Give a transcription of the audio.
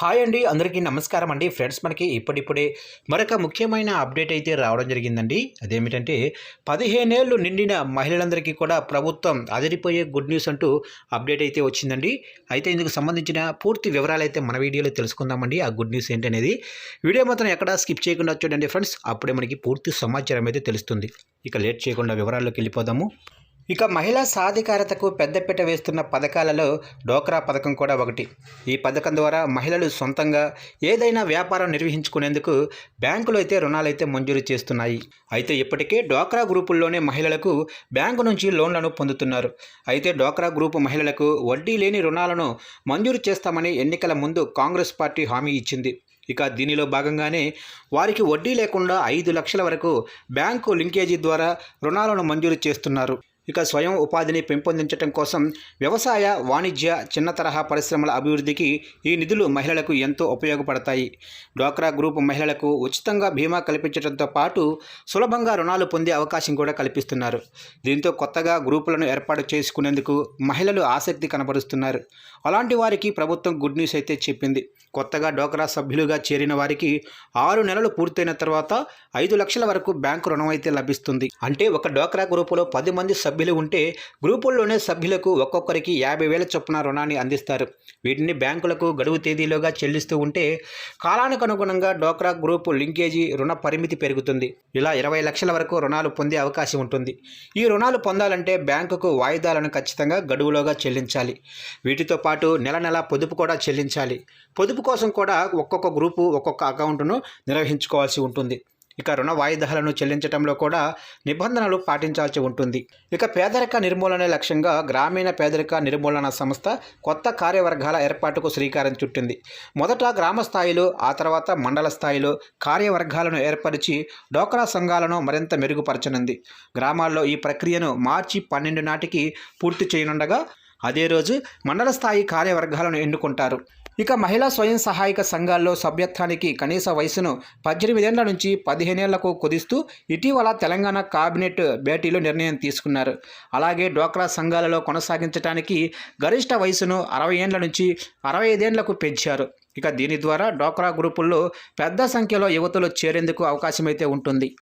Hi అండి అందరికీ నమస్కారం అండి. ఫ్రెండ్స్ మనకి ఇప్పుడిప్పుడే మరొక ముఖ్యమైన అప్డేట్ అయితే రావడం జరిగిందండి. అదేమిటంటే పదిహేనేళ్ళు నిండిన మహిళలందరికీ కూడా ప్రభుత్వం అదిరిపోయే గుడ్ న్యూస్ అంటూ అప్డేట్ అయితే వచ్చిందండి. అయితే ఇందుకు సంబంధించిన పూర్తి వివరాలు అయితే మన వీడియోలో తెలుసుకుందామండి. ఆ గుడ్ న్యూస్ ఏంటనేది. వీడియో మాత్రం ఎక్కడా స్కిప్ చేయకుండా చూడండి ఫ్రెండ్స్. అప్పుడే మనకి పూర్తి సమాచారం అయితే తెలుస్తుంది. ఇక లేట్ చేయకుండా వివరాల్లోకి వెళ్ళిపోదాము. ఇక మహిళా సాధికారతకు పెద్దపీట వేస్తున్న పథకాలలో డోక్రా పథకం కూడా ఒకటి. ఈ పథకం ద్వారా మహిళలు సొంతంగా ఏదైనా వ్యాపారం నిర్వహించుకునేందుకు బ్యాంకులు అయితే రుణాలు అయితే మంజూరు చేస్తున్నాయి. అయితే ఇప్పటికే డోక్రా గ్రూపుల్లోనే మహిళలకు బ్యాంకు నుంచి లోన్లను పొందుతున్నారు. అయితే డోక్రా గ్రూపు మహిళలకు వడ్డీ లేని రుణాలను మంజూరు చేస్తామని ఎన్నికల ముందు కాంగ్రెస్ పార్టీ హామీ ఇచ్చింది. ఇక దీనిలో భాగంగానే వారికి వడ్డీ లేకుండా ఐదు లక్షల వరకు బ్యాంకు లింకేజీ ద్వారా రుణాలను మంజూరు చేస్తున్నారు. ఇక స్వయం ఉపాధిని పెంపొందించడం కోసం వ్యవసాయ వాణిజ్య చిన్న తరహా పరిశ్రమల అభివృద్ధికి ఈ నిధులు మహిళలకు ఎంతో ఉపయోగపడతాయి. డ్వాక్రా గ్రూప్ మహిళలకు ఉచితంగా బీమా కల్పించడంతో పాటు సులభంగా రుణాలు పొందే అవకాశం కూడా కల్పిస్తున్నారు. దీంతో కొత్తగా గ్రూపులను ఏర్పాటు చేసుకునేందుకు మహిళలు ఆసక్తి కనబరుస్తున్నారు. అలాంటి వారికి ప్రభుత్వం గుడ్ న్యూస్ అయితే చెప్పింది. కొత్తగా డోకరా సభ్యులుగా చేరిన వారికి ఆరు నెలలు పూర్తయిన తర్వాత ఐదు లక్షల వరకు బ్యాంకు రుణం అయితే లభిస్తుంది. అంటే ఒక డోకరా గ్రూపులో పది మంది సభ్యులు ఉంటే గ్రూపుల్లోనే సభ్యులకు ఒక్కొక్కరికి యాభై వేల చొప్పున రుణాన్ని అందిస్తారు. వీటిని బ్యాంకులకు గడువు తేదీలోగా చెల్లిస్తూ ఉంటే కాలానికి అనుగుణంగా డోక్రా గ్రూపు లింకేజీ రుణ పరిమితి పెరుగుతుంది. ఇలా ఇరవై లక్షల వరకు రుణాలు పొందే అవకాశం ఉంటుంది. ఈ రుణాలు పొందాలంటే బ్యాంకుకు వాయిదాలను ఖచ్చితంగా గడువులోగా చెల్లించాలి. వీటితో పాటు నెల నెల పొదుపు కూడా చెల్లించాలి. పొదుపు కోసం కూడా ఒక్కొక్క గ్రూపు ఒక్కొక్క అకౌంట్ను నిర్వహించుకోవాల్సి ఉంటుంది. ఇక రుణ వాయిదాలను చెల్లించడంలో కూడా నిబంధనలు పాటించాల్సి ఉంటుంది. ఇక పేదరిక నిర్మూలనే లక్ష్యంగా గ్రామీణ పేదరిక నిర్మూలన సంస్థ కొత్త కార్యవర్గాల ఏర్పాటుకు శ్రీకారం చుట్టింది. మొదట గ్రామ స్థాయిలో ఆ తర్వాత మండల స్థాయిలో కార్యవర్గాలను ఏర్పరిచి డోక్రా సంఘాలను మరింత మెరుగుపరచనుంది. గ్రామాల్లో ఈ ప్రక్రియను మార్చి పన్నెండు నాటికి పూర్తి చేయనుండగా అదే రోజు మండల స్థాయి కార్యవర్గాలను ఎన్నుకుంటారు. ఇక మహిళా స్వయం సహాయక సంఘాల్లో సభ్యత్వానికి కనీస వయసును పద్దెనిమిదేళ్ళ నుంచి పదిహేనేళ్ళకు కుదిస్తూ ఇటీవల తెలంగాణ కాబినెట్ భేటీలో నిర్ణయం తీసుకున్నారు. అలాగే డ్వాక్రా సంఘాలలో కొనసాగించడానికి గరిష్ట వయసును అరవై ఏండ్ల నుంచి అరవై ఐదేండ్లకు పెంచారు. ఇక దీని ద్వారా డ్వాక్రా గ్రూపుల్లో పెద్ద సంఖ్యలో యువతలు చేరేందుకు అవకాశమైతే ఉంటుంది.